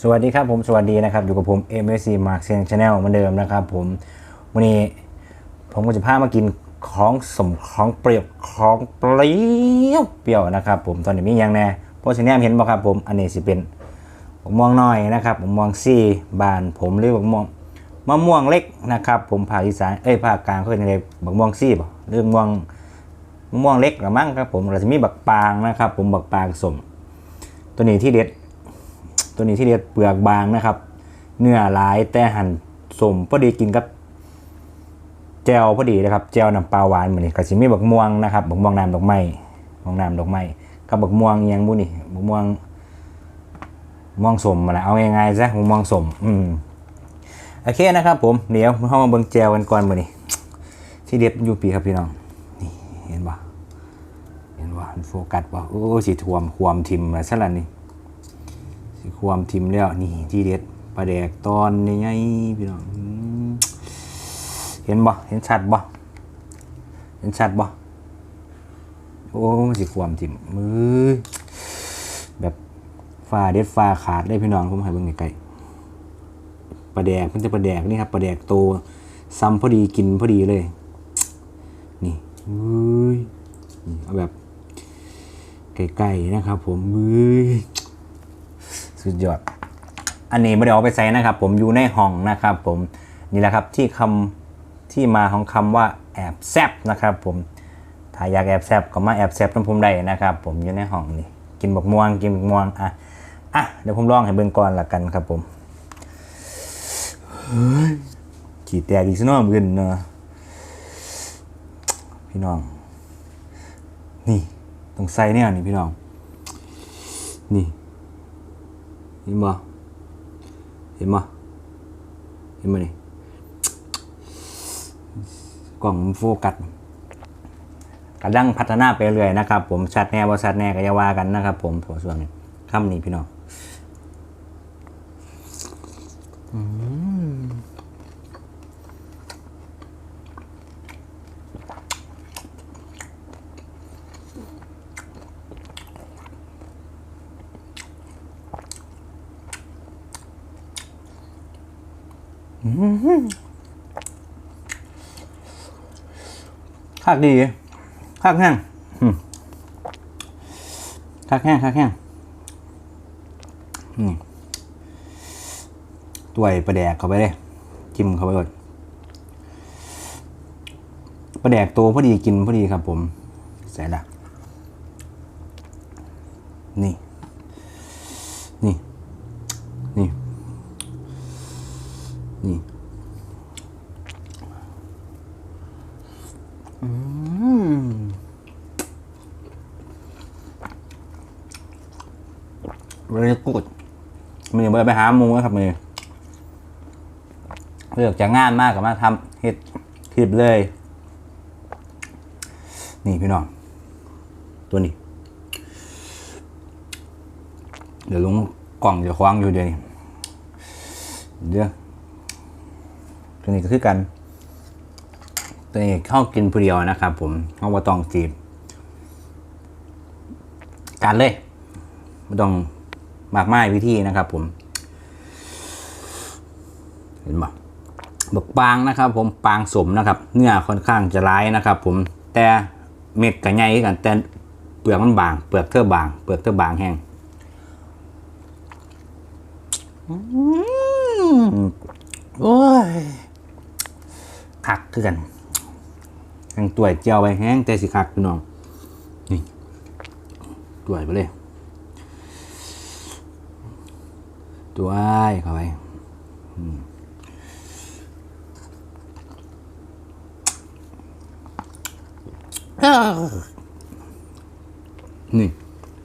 สวัสดีครับผมสวัสดีนะครับ อยู่กับผม MSC Mark เซียงชาแนลเหมือนเดิมนะครับผมวันนี้ผมก็จะพามากินของสมของเปรี้ยวของเปรี้ยวเปรี้ยวนะครับ ผมตอนนี้มีอย่างแน่เพราะฉะนั้นเห็นบ่ครับผมอันนี้สิเป็นบักม่วงน้อยนะครับบักม่วงซี่บานผมเรียกบักม่วงมะม่วงเล็กนะครับ ผมภาคอีสานเอ้ยภาคกลางเขาเรียกบักม่วงซี่ป่หรือม่วงมะม่วงเล็กหรือมั้งครับผมเราจะมีบักปางนะครับ ผมบักปางสมตัวนี้ที่เด็ด ตัวนี้ที่เรียกเปลือกบางนะครับ เนื้อหลายแต่หั่นสมพอดีกินกับแจวพอดีนะครับแจวน้ำปลาหวานเหมือนนี่กระสิมีบักม่วงนะครับบักม่วงน้ำดอกไม้บักม่วงน้ำดอกไม้กับบักม่วงยังบุนี่บักม่วงม่วงสมมาแหละเอาง่ายๆซะบักม่วงสมอืมโอเคนะครับ ผมเดี๋ยวเข้ามาเบิ่งแจวกันก่อนมื้อนี้ที่เด็ดอยู่ปีครับพี่น้องนี่เห็นปะเห็นปะโฟกัสปะโอ้สิท่วมความทิมมาซะละนี่ สิความทิมแล้ว นี่ที่เด็ดปลาแดกตอนนี่ไงพี่น้องเห็นบ่เห็นชัดบ่เห็นชัดบ่โอ้สิความทิมมือแบบฟ้าเด็ดฟ้าขาดได้พี่น้องผมให้เบิ่งใกลๆปลาแดกมันจะปลาแดกนี่ครับปลาแดกโตซ้ำพอดีกินพอดีเลย นี่เอาแบบไกลๆนะครับ ผมมือ สุดยอด อันนี้ไม่ได้เอาไปใส่นะครับ ผมอยู่ในห้องนะครับผมนี่แหละครับที่คำที่มาของคำว่าแอบแซบนะครับผมถ้าอยากแอบแซบก็มาแอบแซบน้ำผมได้นะครับ ผมอยู่ในห้องนี่กินบักม่วงกินบักม่วงอะอะเดี๋ยวผมลองให้เบิ่งก่อนละกันครับผมขี่แตกอีกสักหน่อยมือนเนาะพี่น้อง นี่ต้องใส่เนี่ยนี่พี่น้อง นี่ เห็นบ่เห็นบ่เห็นบ่นี่กล่องโฟกัสกระดังพัฒนาไปเรื่อยนะครับ ผมชัดแน่บ่ชัดแน่ก็อย่าว่ากันนะครับ ผมผมส่วนนี้คำนี้พี่น้องอืม คักดีคักแห้งคักแห้งคักแห้งนี่ตัวประแดกเข้าไปเลยจิ้มเข้าไปก่อนประแดกตัวพอดีกินพอดีครับผมใส่ละนี่ นี่ นี่เลยกูดมือเบอไปหาหมูนะครับมือเลือกจากงานมากกับมาทำเฮ็ดคลิปเลย นี่พี่น้อง ตัวนี้ เดี๋ยวลงกล่องจะคว้างอยู่เดี๋ยวนี้เดี๋ยว ตัวนี้ก็คือกัน ตัวนี้เข้ากินผู้เดียวนะครับผมเข้าว่าตองจีบการเลยไม่ต้องมากมายวิธีนะครับ ผม เห็นปะบกปางนะครับ ผมปางสมนะครับ เนื้อค่อนข้างจะร้ายนะครับ ผมแต่เม็ดกับใหญ่กันแต่เปลือกมันบาง เปลือกเท่าบาง เปลือกเท่าบางแห้งอืมโอ้ย คักคือกันแห้งตัวเจียวไปแห้งแต่สิคักพี่น้องนี่ตัวไปเลยตัวไอ้เข้าไปนี่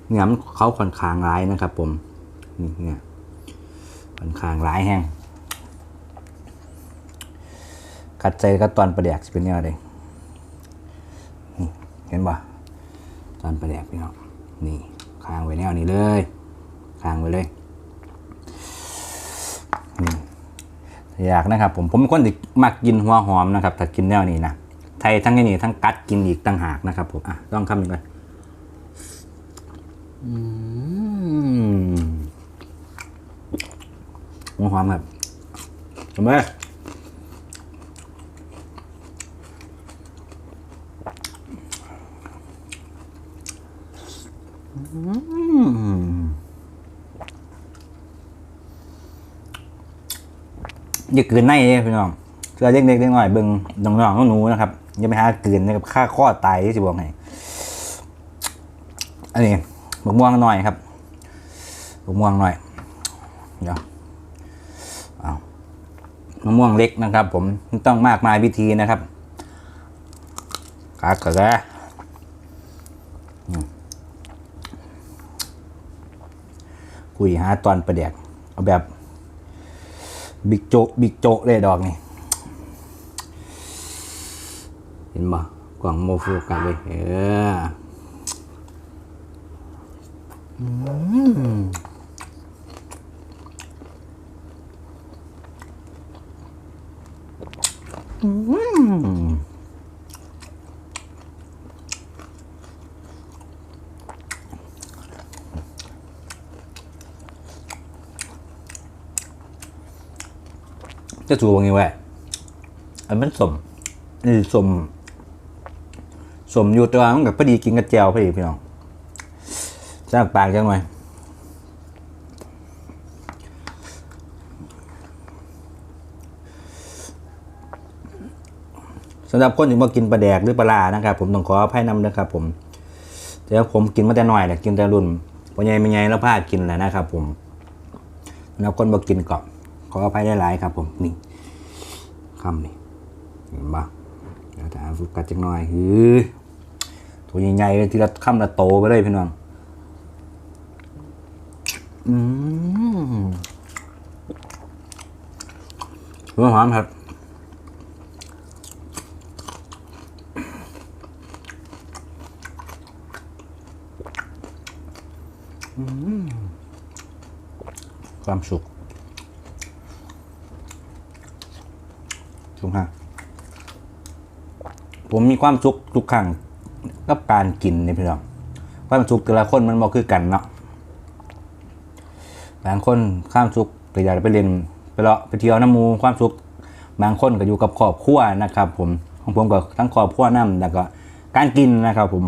เนื้อมันเขาค่อนข้างร้ายนะครับผมนี่เนี่ยค่อนข้างร้ายแห้ง กัดใจกับตอนประแดกสิเป็นยังไงนี่เห็นปะตอนประแดกพี่น้องนี่ค้างไว้แนวนี้เลยค้างไว้เลยอยากนะครับผมผมเป็นคนที่มักกินหัวหอมนะครับถ้ากินแนวนี้นะไทยทั้งนี้ทั้งกัดกินอีกต่างหากนะครับผมอะต้องคำนี้ก่อนอืมหอมครับเห็นไหม อย่าเกินในเลยพี่น้องเสื้อเล็กเล็กน้อยเบิ่งน้องๆหนูนะครับอย่าไปหาเกินนะครับค่าข้อตายที่สิบอกให้อันนี้บกม่วงหน่อยครับบกม่วงหน่อยเดี๋ยวเอามะม่วงเล็กนะครับ ผมต้องมากมายวิธีนะครับกากกระอืม คุยหาตอนประเดกเอาแบบบิ๊กโจบิ๊กโจเลยดอกนี่ เห็นบ่กล่องโมโฟกัสเลยเอออืม จะสูว่าไงวะอันมันสมนี่สมสมอยู่แตัวามันกับพอดีกินกับแจวพอดีพี่น้องจากปากจังหน่อยสำหรับคนที่มากินปลาแดกหรือปลาร้านะครับ ผมต้องขออภัยนำนะครับ ผมแต่ว่าผมกินมาแต่น้อยแหละกินแต่รุ่นพอใหญ่ไม่ใหญ่แล้วพลาดกินแหละนะครับ ผมสำหรับคนมากินก็ ขออภัยได้หลายครับผมนี่คำนี่เห็นปะเดี๋ยวถ้าฝึกกัดจังหน่อยฮือตัวใหญ่ๆทีละคำละโตไปเลยพี่น้องอืมหัวหอมครับความสุข ถูกฮะผมมีความสุขทุกครั้งกับการกินนี่พี่น้องความสุขแต่ละคนมันบอกคือกันเนาะบางคนความสุขก็อยากไปเรียนไปเลาะไปเที่ยวน้ำมูความสุขบางคนก็อยู่กับครอบครัวนะครับ ผมของผมก็ทั้งครอบครัวน้ำแล้วก็การกินนะครับผม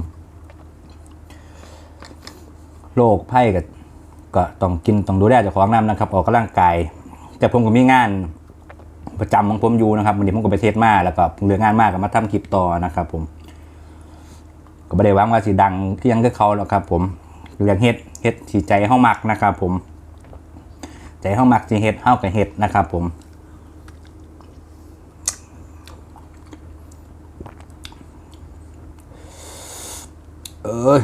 โรคไพ่กับก็ต้องกินต้องดูแลเจ้าของน้ำนะครับ ออกกำลังกาย แต่ผมก็มีงาน ประจำของผมอยู่นะครับวันนี้ผมก็ไปเทศมาแล้วก็เหลืองานมากก็มาทำคลิปต่อนะครับ ผม ก็ไม่ได้หวังว่าสิดังเที่ยงก็เขาแล้วครับ ผมเรื่องเฮ็ดเฮ็ดสีใจเฮามักนะครับ ผม ใจเฮามักสิเฮ็ดเฮากับเฮ็ดนะครับ ผมเอ้ย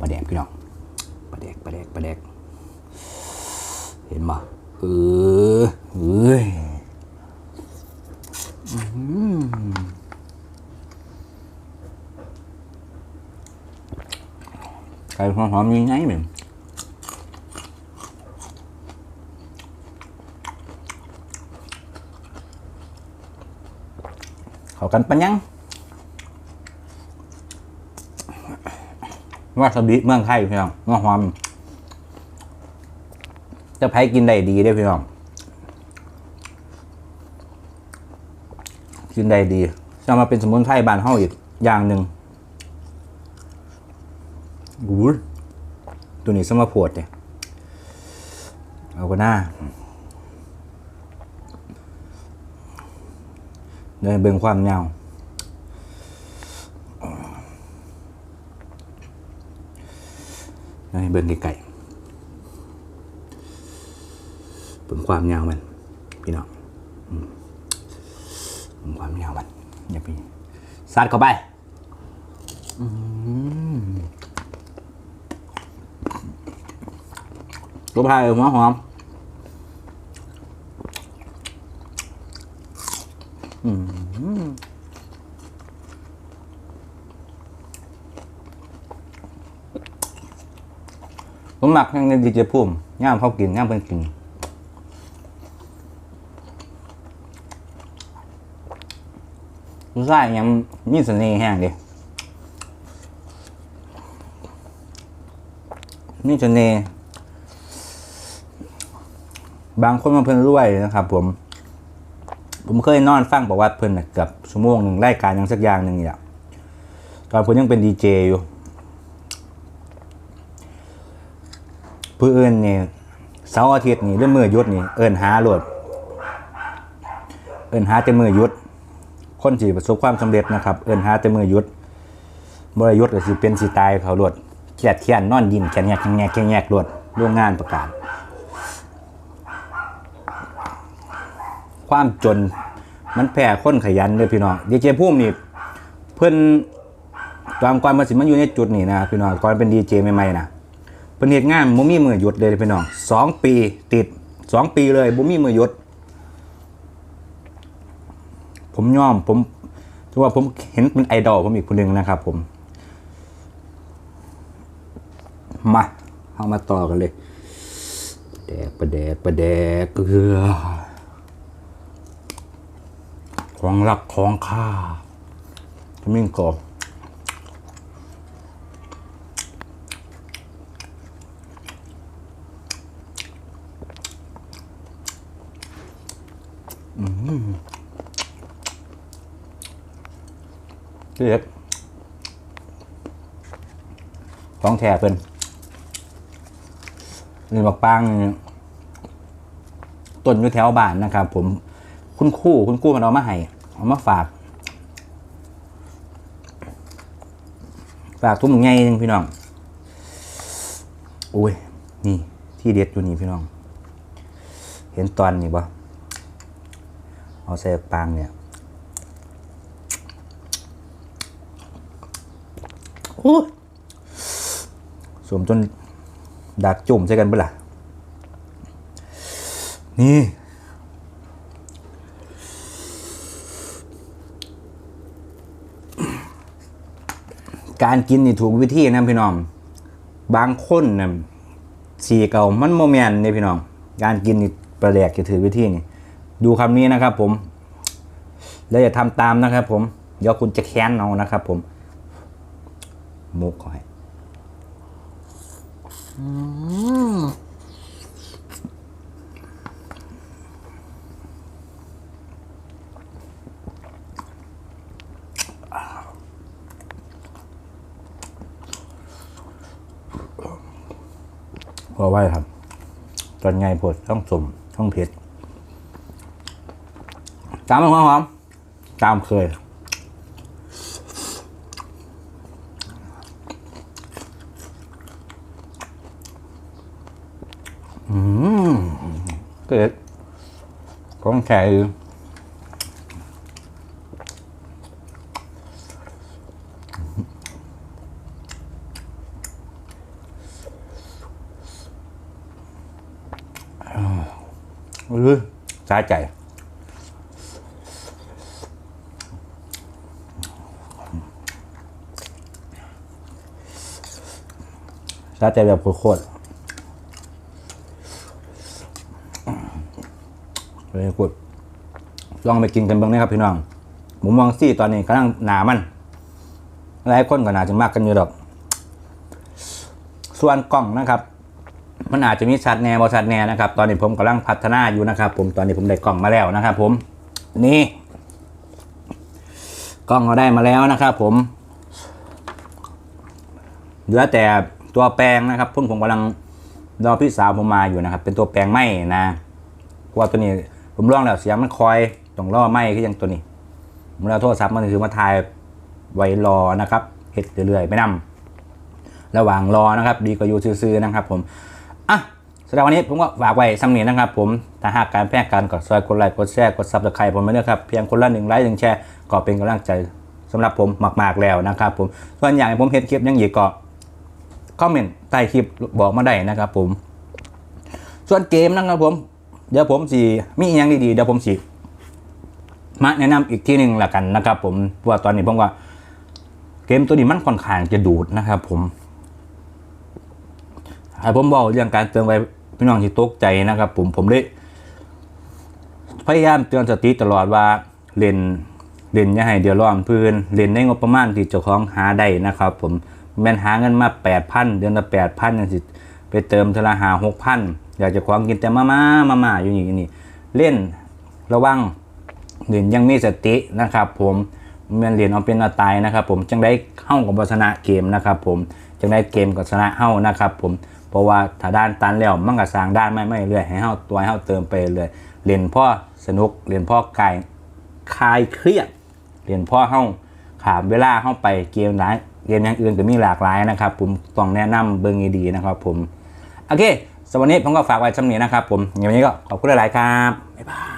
ปลาแดกพี่น้องปลาแดกปลาแดกปลาแดกเห็นบ่ เออเอ้ยอื้อหือไก่หอมๆยังไงเหมือนเขากันปัญญังวาซาบิเมืองไทยพี่น้องงาหอม จะไผกินได้ดีได้พี่น้อง กินได้ดีจะมาเป็นสมุนไพรบานเฮาอีกอย่างหนึ่งกูตัวนี้สมาโพดเนี่ยเอาก็น่าเดินเบิ่งความยาวให้เบิ่งไก่ เบิ่งความยาวมันพี่น้องเบิ่งความยาวมันอย่าไปซัดเข้าไปอืมตัวพายหัวหอมอืมผมหมักยังในดีเจพุ่มย่ามเขากินย่ามเพิ่นกิน รู้สึกยังมีเสน่ห์แห้งเดิมีเสน่ห์บางคนมาเพิ่นรวยนะครับ ผม ผมเคยนอนฟังประวัติเพิ่นนะเกือบชั่วโมงหนึ่งรายการยังสักอย่างหนึ่งนี่แหละตอนเพิ่นยังเป็นดีเจอยู่ผู้อื่นนี่เสาร์อาทิตย์นี่เรื่องมือยุดนี่เอิ้นหาโลด เอิ้นหาแต่มือยุด คนที่ประสบความสำเร็จนะครับเอิ้นหาแต่มือยุดบริยุทธ์ก็สิเป็นสิตายเขาโลดเครียดเคียนนอนยินแขนแงกแขนแงกแขนแงกโลดโรงงานประกาศ ความจนมันแพ้คนขยันเลยพี่น้องดีเจพุ่มนี่เพิ่อนตามก่อนมาสิมันอยู่ในจุดนี้นะพี่น้องก่อนเป็นดีเจใหม่ๆนะเพิ่นเฮ็ดงานบ่มีมือหยุดเลยพี่น้องสองปีติดสองปีเลยบ่มีมือหยุด ผมยอมผมถือว่าผมเห็นเป็นไอดอลผมอีกคนหนึ่งนะครับ ผม มาเอามาต่อกันเลย แดกประแดกประแดกเกลือของรักของข้าขมิ้นกรอบ เรียกของแท้เป็นนี่บักปังต้นอยู่แถวบ้านนะครับ ผมคุณคู่คุณคู่มันเอามาให้เอามาฝาก ฝากทุ่มไงนึงพี่น้องโอ้ยนี่ที่เด็ดอยู่นี่พี่น้อง เห็นตอนนี่ปะเอาใส่ปางเนี่ยโอ้ย สวมจนดักจุ่มใส่กันเปล่านี่การกินนี่ถูกวิธีนะพี่น้อง บางคนนะสีเก่ามันโมเมนเนี่ยพี่น้อง การกินนี่ประแดกจะถือวิธีนี่ ดูคำนี้นะครับผม แล้วอย่าทำตามนะครับผม เดี๋ยวคุณจะแค้นเอานะครับผม มุกขอให้พอไหวครับ ตอนไงปวดต้องสมต้องเผ็ดตามมาความหอมตามเคย อืมเกิด ของแข็งเออสาใจสาใจแบบโคตร เลยกดลองไปกินกันบ้างนะครับพี่น้องหมูมองซี่ตอนนี้กำลังหนามันหลายคนก็น่าจะมากกันอยู่ดอก ส่วนกล้องนะครับ มันอาจจะมีชัดแน่บอชัดแน่นะครับ ตอนนี้ผมกำลังพัฒนาอยู่นะครับ ผมตอนนี้ผมได้กล้องมาแล้วนะครับ ผมนี่กล้องเราได้มาแล้วนะครับ ผมเหลือแต่ตัวแปลงนะครับพุ่นผมกำลังรอพี่สาวผมมาอยู่นะครับ เป็นตัวแปลงไหมนะเพราะว่าตัวนี้ ผมลองแล้วเสียงมันคอยต้องรอไหมคือยังตัวนี้ผมเอาโทรศัพท์มันถือมาถ่ายไว้รอนะครับเห็ดเรื่อยๆไปนำระหว่างรอนะครับ ดีกว่าอยู่ซื้อๆนะครับ ผมอะสำหรับวันนี้ผมก็ฝากไว้สำเนียนะครับ ผมถ้าหากการแพร่การกดซอยกดไลค์กดแชร์กดซับสไครต์ผมไม่เลือกครับเพียงคนละหนึ่งไลค์หนึ่งแชร์ก็เป็นกำลังใจสำหรับผมมากๆแล้วนะครับ ผมส่วนอย่างผมเห็นคลิปยังอีกก็คอมเมนต์ใต้คลิปบอกมาได้นะครับ ผม ส่วนเกมนะครับผม เดี๋ยวผมสีมีอหยังดีๆเดี๋ยวผมสีมาแนะนำอีกที่หนึ่งละกันนะครับ ผมว่าตอนนี้ผมว่า เกมตัวนี้มันค่อนข้างจะดูดนะครับ ผมให้ผมบอกเรื่องการเตือนไว้พี่น้องที่ตกใจนะครับ ผมผมได้พยายามเตือนสติตลอดว่าเล่นเล่นอย่าให้เดือดร้อนเพื่อนเล่นในงบประมาณที่เจ้าของหาได้นะครับ ผมแม่นหาเงินมาแปดพันเดือนละแปดพันยังสิไปเติมเทละหาหกพัน อยากจะควงกินแต่มาม่ามาม่าอยู่อย่างนี้เล่นระวังเรียนยังมีสตินะครับ ผมมันเรียนเอาเป็นเอาตายนะครับ ผมจังได้เข้ากับบชนะเกมนะครับ ผมจังได้เกมกับชนะเฮ้านะครับ ผมเพราะว่าถ้าด้านตันแล้วมันก็สร้างด้านไม่ไม่เรื่อยให้เฮ้าตัวให้เฮ้าเติมไปเรื่อยเรียนพ่อสนุกเรียนพ่อกายคลายเครียดเรียนพ่อเฮ้าขามเวลาเข้าไปเกมหลายเกมอย่างอื่นก็มีหลากหลายนะครับ ผมต้องแนะนำเบิ่งให้ดีนะครับ ผมโอเค สวันนี้ผมก็ฝากไว้ชำนี้นะครับผมอย่างนนี้ก็ขอบคุณหลายๆครับบ๊ายบาย